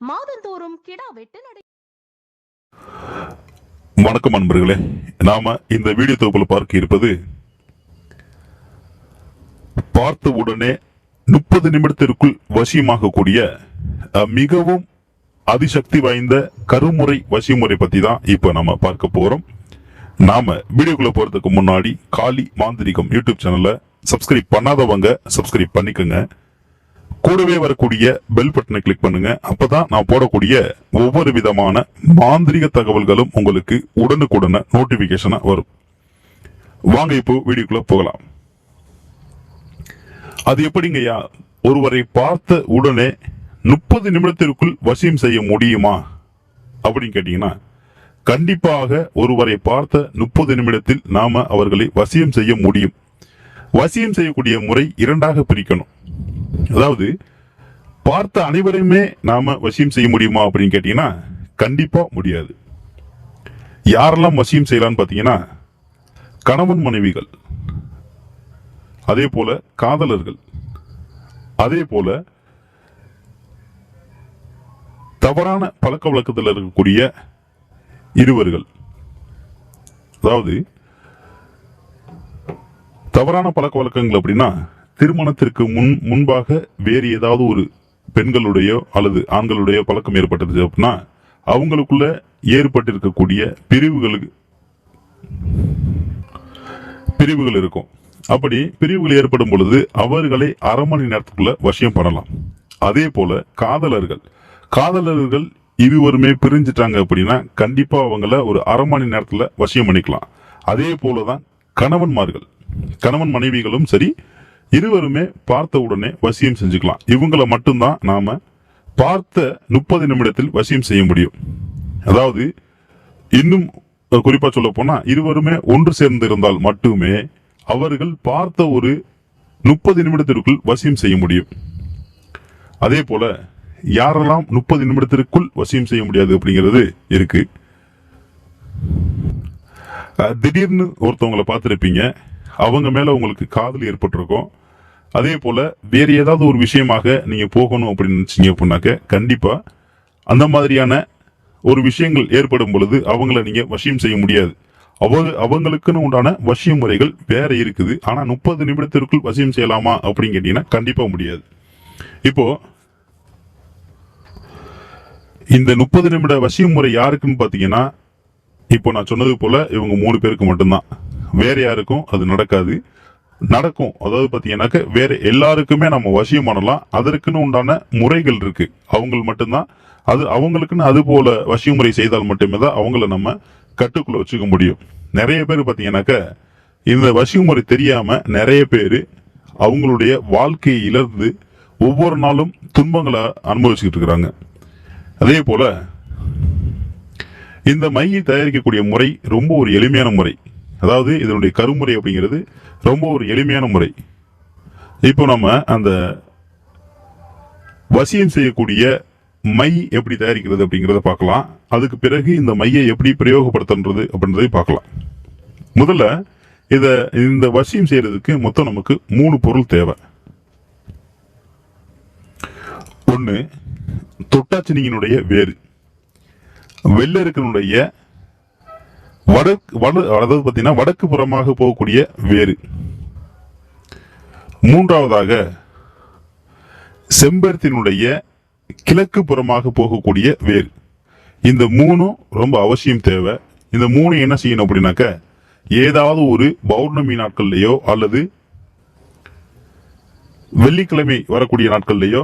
மாதந்தோறும் கிடா வெட்டு நடை வணக்கம் அன்பர்களே நாம இந்த வீடியோ தொகுப்பில் பார்க்க இருப்பது பார்த்த உடனே முப்பது நிமிடத்திற்குள் வசியமாகக்கூடிய மிகவும் அதிசக்தி வாய்ந்த கருமுறை வசிமுறை பத்தி தான் இப்ப நம்ம பார்க்க போறோம். நாம வீடியோக்குள்ள போறதுக்கு முன்னாடி காளி மாந்திரிகம் யூடியூப் சேனலை சப்ஸ்கிரைப் பண்ணாதவங்க சப்ஸ்கிரைப் பண்ணிக்கோங்க. கூடவே வரக்கூடிய பெல் பட்டனை கிளிக் பண்ணுங்க. அப்பதான் நான் போடக்கூடிய ஒவ்வொரு விதமான மாந்திரிக தகவல்களும் உங்களுக்கு உடனுக்குடன நோட்டிபிகேஷனா வரும். வாங்க இப்போ வீடியோக்குள்ள போகலாம். அது எப்படிங்கய்யா? ஒருவரை பார்த்த உடனே முப்பது நிமிடத்திற்குள் வசியம் செய்ய முடியுமா? அப்படின்னு கேட்டீங்கன்னா கண்டிப்பாக ஒருவரை பார்த்த முப்பது நிமிடத்தில் நாம அவர்களை வசியம் செய்ய முடியும். வசியம் செய்யக்கூடிய முறை இரண்டாக பிரிக்கணும். அதாவது பார்த்த அனைவரையுமே நாம வசியம் செய்ய முடியுமா அப்படின்னு கேட்டீங்கன்னா கண்டிப்பா முடியாது. யாரெல்லாம் வசியம் செய்யலாம்னு பார்த்தீங்கன்னா கணவன் மனைவிகள் அதே போல காதலர்கள் அதே போல தவறான பழக்க வழக்கத்தில் இருக்கக்கூடிய இருவர்கள். அதாவது தவறான பழக்க வழக்கங்கள் அப்படின்னா திருமணத்திற்கு முன் முன்பாக வேறு ஏதாவது ஒரு பெண்களுடைய அல்லது ஆண்களுடைய பழக்கம் ஏற்பட்டது அப்படின்னா அவங்களுக்குள்ள ஏற்பட்டிருக்கக்கூடிய பிரிவுகளுக்கு பிரிவுகள் இருக்கும். அப்படி பிரிவுகள் ஏற்படும் பொழுது அவர்களை அரை மணி நேரத்துக்குள்ள வசியம் பண்ணலாம். அதே போல காதலர்கள். காதலர்கள் இருவருமே பிரிஞ்சிட்டாங்க அப்படின்னா கண்டிப்பா அவங்கள ஒரு அரை மணி நேரத்துல வசியம் பண்ணிக்கலாம். அதே போலதான் கணவன்மார்கள். கணவன் மனைவிகளும் சரி இருவருமே பார்த்த உடனே வசியம் செஞ்சுக்கலாம். இவங்கள மட்டும்தான் நாம பார்த்த முப்பது நிமிடத்தில் வசியம் செய்ய முடியும். அதாவது இன்னும் குறிப்பா சொல்ல போனா இருவருமே ஒன்று சேர்ந்து இருந்தால் மட்டுமே அவர்கள் பார்த்த ஒரு முப்பது நிமிடத்திற்குள் வசியம் செய்ய முடியும். அதே போல யாரெல்லாம் முப்பது நிமிடத்திற்குள் வசியம் செய்ய முடியாது அப்படிங்கிறது இருக்கு. திடீர்னு ஒருத்தவங்களை பார்த்துருப்பீங்க. அவங்க மேல உங்களுக்கு காதல் ஏற்பட்டிருக்கும். அதே போல வேறு ஏதாவது ஒரு விஷயமாக நீங்க போகணும் அப்படின்னு நினைச்சீங்க அப்படின்னாக்க கண்டிப்பா அந்த மாதிரியான ஒரு விஷயங்கள் ஏற்படும் பொழுது அவங்கள நீங்க வசியம் செய்ய முடியாது. அவங்க அவங்களுக்குன்னு உண்டான வசிய முறைகள் வேற இருக்குது. ஆனா முப்பது நிமிடத்திற்குள் வசியம் செய்யலாமா அப்படின்னு கேட்டீங்கன்னா கண்டிப்பா முடியாது. இப்போ இந்த முப்பது நிமிட வசிய முறை யாருக்குன்னு பாத்தீங்கன்னா இப்போ நான் சொன்னது போல இவங்க மூணு பேருக்கு மட்டும்தான். வேற யாருக்கும் அது நடக்காது. நடக்கும். அதாவது பார்த்தீங்கன்னாக்க வேற எல்லாருக்குமே நம்ம வசியம் பண்ணலாம். அதற்குன்னு உண்டான முறைகள் இருக்கு. அவங்க மட்டும்தான். அது அவங்களுக்குன்னு அது போல வசிய முறை செய்தால் மட்டுமே தான் அவங்கள நம்ம கட்டுக்குள்ள வச்சுக்க முடியும். நிறைய பேர் பார்த்தீங்கன்னாக்க இந்த வசிய முறை தெரியாம நிறைய பேர் அவங்களுடைய வாழ்க்கையை இழந்து ஒவ்வொரு நாளும் துன்பங்களை அனுபவிச்சுக்கிட்டு இருக்கிறாங்க. அதே போல இந்த மையை தயாரிக்கக்கூடிய முறை ரொம்ப ஒரு எளிமையான முறை. அதாவது இதனுடைய கருமுறை அப்படிங்கிறது ரொம்ப ஒரு எளிமையான முறை. இப்போ நம்ம அந்த வசியம் செய்யக்கூடிய மை எப்படி தயாரிக்கிறது அப்படிங்கிறத பார்க்கலாம். அதுக்கு பிறகு இந்த மையை எப்படி பிரயோகப்படுத்துன்றது அப்படின்றதை பார்க்கலாம். முதல்ல இதை இந்த வசியம் செய்யறதுக்கு மொத்தம் நமக்கு மூணு பொருள் தேவை. ஒன்று தொட்டாச்சினியினுடைய வேறு வெள்ளருக்கனுடைய வடக்கு வட அதாவது பார்த்தீங்கன்னா வடக்கு புறமாக போகக்கூடிய வேறு. மூன்றாவதாக செம்பருத்தினுடைய கிழக்கு புறமாக போகக்கூடிய வேர் இந்த மூணும் ரொம்ப அவசியம் தேவை. இந்த மூணு என்ன செய்யணும் அப்படின்னாக்க ஏதாவது ஒரு பௌர்ணமி நாட்கள்லையோ அல்லது வெள்ளிக்கிழமை வரக்கூடிய நாட்கள்லையோ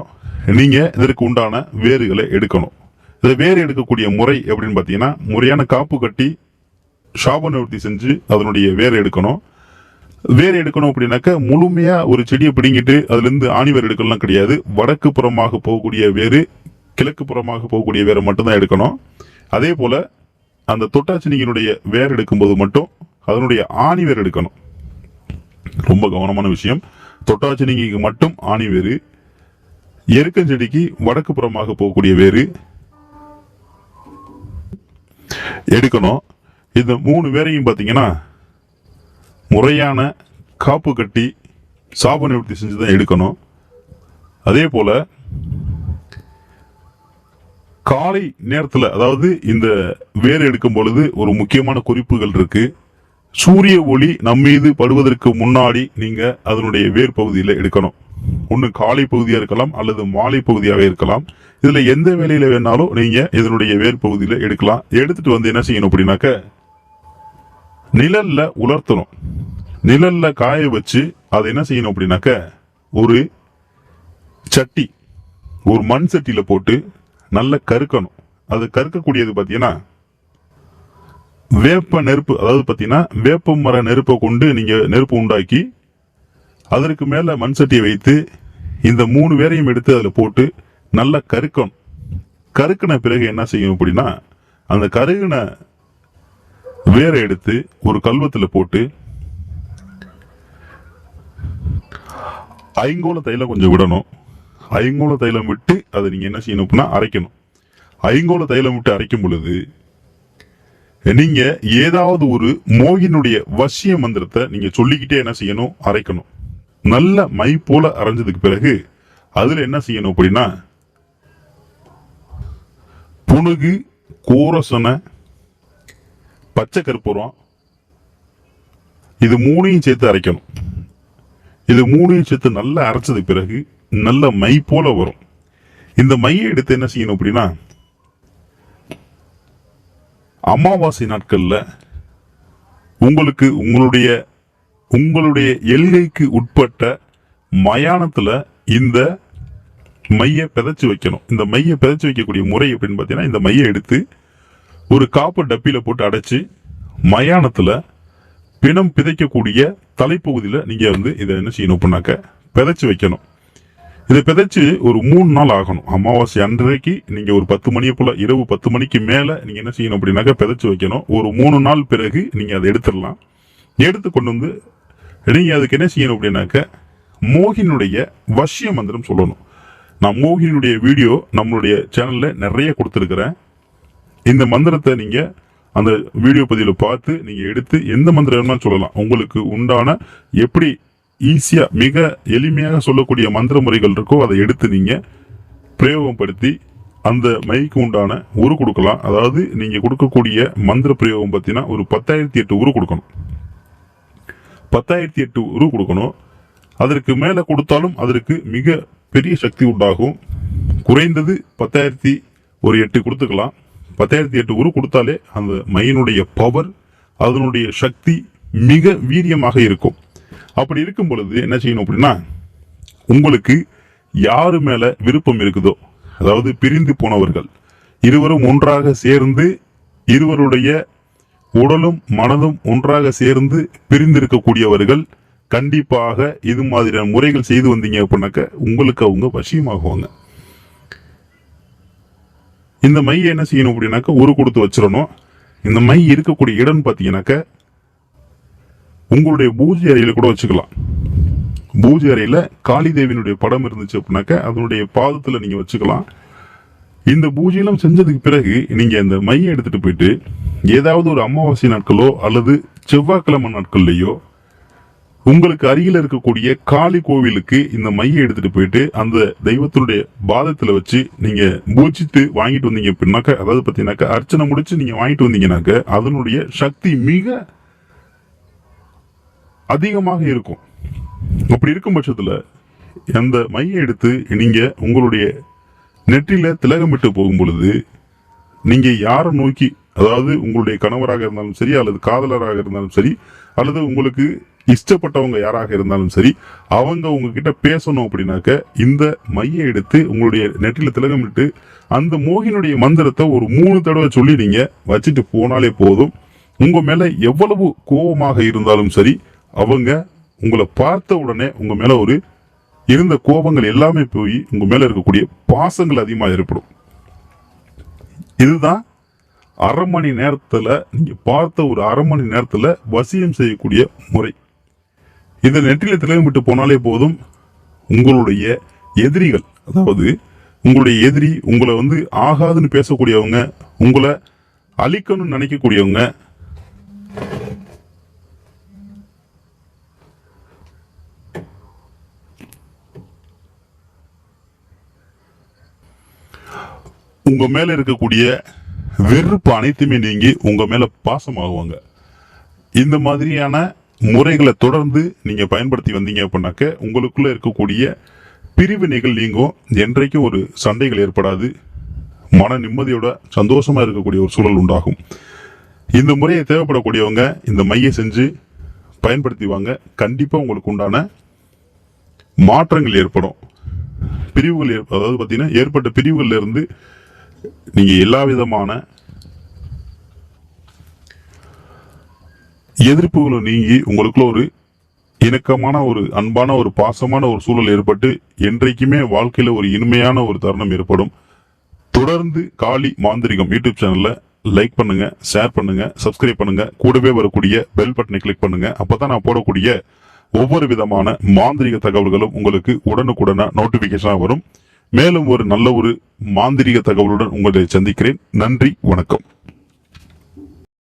நீங்க இதற்கு உண்டான வேர்களை எடுக்கணும். இந்த வேர் எடுக்கக்கூடிய முறை எப்படின்னு பார்த்தீங்கன்னா முறையான காப்பு கட்டி ஷாப நிவர்த்தி செஞ்சு அதனுடைய வேர் எடுக்கணும். வேர் எடுக்கணும் அப்படின்னாக்க முழுமையா ஒரு செடியை பிடுங்கிட்டு அதுலேருந்து ஆணிவேர் வேர் எடுக்கலாம் கிடையாது. வடக்கு புறமாக போகக்கூடிய வேறு கிழக்கு புறமாக போகக்கூடிய வேரை மட்டும்தான் எடுக்கணும். அதே போல அந்த தொட்டாச்சினியினுடைய வேர் எடுக்கும்போது மட்டும் அதனுடைய ஆணி வேர் எடுக்கணும். ரொம்ப கவனமான விஷயம். தொட்டாச்சினிக்கு மட்டும் ஆணி வேறு எருக்கஞ்செடிக்கு வடக்கு புறமாக போகக்கூடிய வேறு எடுக்கணும். இந்த மூணு வேரையும் பார்த்தீங்கன்னா முறையான காப்பு கட்டி சாப நிவர்த்தி செஞ்சு தான் எடுக்கணும். அதே போல் காலை நேரத்தில் அதாவது இந்த வேர் எடுக்கும் பொழுது ஒரு முக்கியமான குறிப்புகள் இருக்கு. சூரிய ஒளி நம் மீது படுவதற்கு முன்னாடி நீங்க அதனுடைய வேர் பகுதியில் எடுக்கணும். ஒன்று காலை பகுதியாக இருக்கலாம் அல்லது மாலை பகுதியாக இருக்கலாம். இதில் எந்த வேலையில் வேணாலும் நீங்கள் இதனுடைய வேர் பகுதியில் எடுக்கலாம். எடுத்துட்டு வந்து என்ன செய்யணும் அப்படின்னாக்க நிழல்ல உலர்த்தணும். நிழல்ல காய வச்சு அதை என்ன செய்யணும் அப்படின்னாக்க ஒரு சட்டி ஒரு மண் சட்டியில போட்டு நல்ல கருக்கணும். அது கருக்கக்கூடியது பார்த்தீங்கன்னா வேப்ப நெருப்பு அதாவது பார்த்தீங்கன்னா வேப்ப மர நெருப்பை கொண்டு நீங்க நெருப்பு உண்டாக்கி அதற்கு மேல மண் சட்டியை வைத்து இந்த மூணு பேரையும் எடுத்து அதில் போட்டு நல்லா கருக்கணும். கருக்கின பிறகு என்ன செய்யும் அப்படின்னா அந்த கருகின வேரை எடுத்து ஒரு கல்வத்தில் போட்டு ஐங்கோல தைலம் கொஞ்சம் விடணும். ஐங்கோல தைலம் விட்டு அதை நீங்கள் என்ன செய்யணும் அப்படின்னா அரைக்கணும். ஐங்கோல தைலம் விட்டு அரைக்கும் பொழுது நீங்க ஏதாவது ஒரு மோகினுடைய வசிய மந்திரத்தை நீங்க சொல்லிக்கிட்டே என்ன செய்யணும்? அரைக்கணும். நல்ல மை போல அரைஞ்சதுக்கு பிறகு அதுல என்ன செய்யணும் அப்படின்னா புனுகு கோரசனை பச்சை கற்பூரம் இது மூணையும் சேர்த்து அரைக்கணும். இது மூணையும் சேர்த்து நல்லா அரைச்சது பிறகு நல்ல மை போல வரும். இந்த மையை எடுத்து என்ன செய்யணும் அப்படின்னா அமாவாசை நாட்களில் உங்களுக்கு உங்களுடைய உங்களுடைய எல்கைக்கு உட்பட்ட மயானத்தில் இந்த மைய பிதைச்சு வைக்கணும். இந்த மைய பிதைச்சு வைக்கக்கூடிய முறை அப்படின்னு பார்த்தீங்கன்னா இந்த மைய எடுத்து ஒரு காப்பு டப்பியில போட்டு அடைச்சு மயானத்துல பிணம் பிதைக்கக்கூடிய தலைப்பகுதியில் நீங்க வந்து இதை என்ன செய்யணும் அப்படின்னாக்க பிதைச்சு வைக்கணும். இதை பிதைச்சு ஒரு மூணு நாள் ஆகணும். அமாவாசை அன்றைக்கு நீங்க ஒரு பத்து மணியை போல இரவு பத்து மணிக்கு மேல நீங்க என்ன செய்யணும் அப்படின்னாக்க பிதைச்சு வைக்கணும். ஒரு மூணு நாள் பிறகு நீங்க அதை எடுத்துடலாம். எடுத்து கொண்டு வந்து நீங்க அதுக்கு என்ன செய்யணும் அப்படின்னாக்க மோகினுடைய வசிய மந்திரம் சொல்லணும். நான் மோகினுடைய வீடியோ நம்மளுடைய சேனல்ல நிறைய கொடுத்துருக்கிறேன். இந்த மந்திரத்தை நீங்க அந்த வீடியோ பதிவில் பார்த்து நீங்க எடுத்து எந்த மந்திரம் வேணும்னாலும் சொல்லலாம். உங்களுக்கு உண்டான எப்படி ஈஸியா மிக எளிமையாக சொல்லக்கூடிய மந்திர முறைகள் இருக்கோ அதை எடுத்து நீங்க பிரயோகப்படுத்தி அந்த மைக்கு உண்டான உரு கொடுக்கலாம். அதாவது நீங்க கொடுக்கக்கூடிய மந்திர பிரயோகம் பார்த்தீங்கன்னா ஒரு பத்தாயிரத்தி எட்டு உரு கொடுக்கணும். பத்தாயிரத்தி எட்டு உரு கொடுக்கணும். அதற்கு மேல கொடுத்தாலும் அதற்கு மிக பெரிய சக்தி உண்டாகும். குறைந்தது பத்தாயிரத்தி ஒரு எட்டு கொடுத்துக்கலாம். பத்தாயிரத்தி எட்டு உரு கொடுத்தாலே அந்த மையினுடைய பவர் அதனுடைய சக்தி மிக வீரியமாக இருக்கும். அப்படி இருக்கும் பொழுது என்ன செய்யணும் அப்படின்னா உங்களுக்கு யாரு மேல விருப்பம் இருக்குதோ அதாவது பிரிந்து போனவர்கள் இருவரும் ஒன்றாக சேர்ந்து இருவருடைய உடலும் மனதும் ஒன்றாக சேர்ந்து பிரிந்திருக்கக்கூடியவர்கள் கண்டிப்பாக இது மாதிரியான முறைகள் செய்து வந்தீங்க அப்படின்னாக்க உங்களுக்கு அவங்க வசியமாகுவாங்க. இந்த மையை என்ன செய்யணும் அப்படின்னாக்க ஒரு கொடுத்து வச்சிடணும். இந்த மை இருக்கக்கூடிய இடம் பார்த்தீங்கன்னாக்க உங்களுடைய பூஜை அறையில் கூட வச்சுக்கலாம். பூஜை அறையில் காளி தேவியினுடைய படம் இருந்துச்சு அப்படின்னாக்க அதனுடைய பாதத்தில் நீங்கள் வச்சுக்கலாம். இந்த பூஜையெல்லாம் செஞ்சதுக்கு பிறகு நீங்கள் அந்த மையை எடுத்துகிட்டு போயிட்டு ஏதாவது ஒரு அமாவாசை நாட்களோ அல்லது செவ்வாய்க்கிழமை நாட்கள்லேயோ உங்களுக்கு அருகில் இருக்கக்கூடிய காளி கோவிலுக்கு இந்த மையை எடுத்துட்டு போயிட்டு அந்த தெய்வத்தினுடைய பாதத்துல வச்சு நீங்க பூஜித்து வாங்கிட்டு வந்தீங்க அப்படின்னாக்க அதாவது பாத்தீங்கன்னாக்க அர்ச்சனை முடிச்சு நீங்க வாங்கிட்டு வந்தீங்கன்னாக்க அதனுடைய சக்தி மிக அதிகமாக இருக்கும். அப்படி இருக்கும் பட்சத்துல அந்த மையை எடுத்து நீங்க உங்களுடைய நெற்றில திலகமிட்டு போகும் பொழுது நீங்க யாரை நோக்கி அதாவது உங்களுடைய கணவராக இருந்தாலும் சரி அல்லது காதலராக இருந்தாலும் சரி அல்லது உங்களுக்கு இஷ்டப்பட்டவங்க யாராக இருந்தாலும் சரி அவங்க உங்ககிட்ட பேசணும் அப்படின்னாக்க இந்த மையை எடுத்து உங்களுடைய நெற்றில திலகமிட்டு அந்த மோகினுடைய மந்திரத்தை ஒரு மூணு தடவை சொல்லி நீங்க வச்சுட்டு போனாலே போதும். உங்க மேல எவ்வளவு கோபமாக இருந்தாலும் சரி அவங்க உங்களை பார்த்த உடனே உங்க மேல ஒரு இருந்த கோபங்கள் எல்லாமே போய் உங்க மேல இருக்கக்கூடிய பாசங்கள் அதிகமாக ஏற்படும். இதுதான் அரை மணி நேரத்தில் நீங்கள் பார்த்த ஒரு அரை மணி நேரத்தில் வசியம் செய்யக்கூடிய முறை. இந்த நெற்றில திலகமிட்டு போனாலே போதும் உங்களுடைய எதிரிகள் அதாவது உங்களுடைய எதிரி உங்களை வந்து ஆகாதுன்னு பேசக்கூடியவங்க உங்களை அழிக்கணும்னு நினைக்கக்கூடியவங்க உங்க மேல இருக்கக்கூடிய வெறுப்பு அனைத்துமே நீங்கி உங்க மேல பாசமாகுவாங்க. இந்த மாதிரியான முறைகளை தொடர்ந்து நீங்கள் பயன்படுத்தி வந்தீங்க அப்படின்னாக்க உங்களுக்குள்ளே இருக்கக்கூடிய பிரிவினைகள் நீங்கும். என்றைக்கும் ஒரு சண்டைகள் ஏற்படாது. மன நிம்மதியோட சந்தோஷமாக இருக்கக்கூடிய ஒரு சூழல் உண்டாகும். இந்த முறையை தேவைப்படக்கூடியவங்க இந்த மையை செஞ்சு பயன்படுத்தி வாங்க. உங்களுக்கு உண்டான மாற்றங்கள் ஏற்படும். பிரிவுகள் ஏற்ப- அதாவது பார்த்தீங்கன்னா ஏற்பட்ட பிரிவுகளில் இருந்து நீங்கள் எல்லா விதமான எதிர்ப்புகளும் நீங்கி உங்களுக்குள்ள ஒரு இணக்கமான ஒரு அன்பான ஒரு பாசமான ஒரு சூழல் ஏற்பட்டு என்றைக்குமே வாழ்க்கையில ஒரு இனிமையான ஒரு தருணம் ஏற்படும். தொடர்ந்து காளி மாந்திரிகம் யூடியூப் சேனல்ல லைக் பண்ணுங்க ஷேர் பண்ணுங்க சப்ஸ்கிரைப் பண்ணுங்க. கூடவே வரக்கூடிய பெல் பட்டனை கிளிக் பண்ணுங்க. அப்பதான் நான் போடக்கூடிய ஒவ்வொரு விதமான மாந்திரிக தகவல்களும் உங்களுக்கு உடனுக்குடனா நோட்டிபிகேஷனா வரும். மேலும் ஒரு நல்ல ஒரு மாந்திரிக தகவலுடன் உங்களை சந்திக்கிறேன். நன்றி வணக்கம்.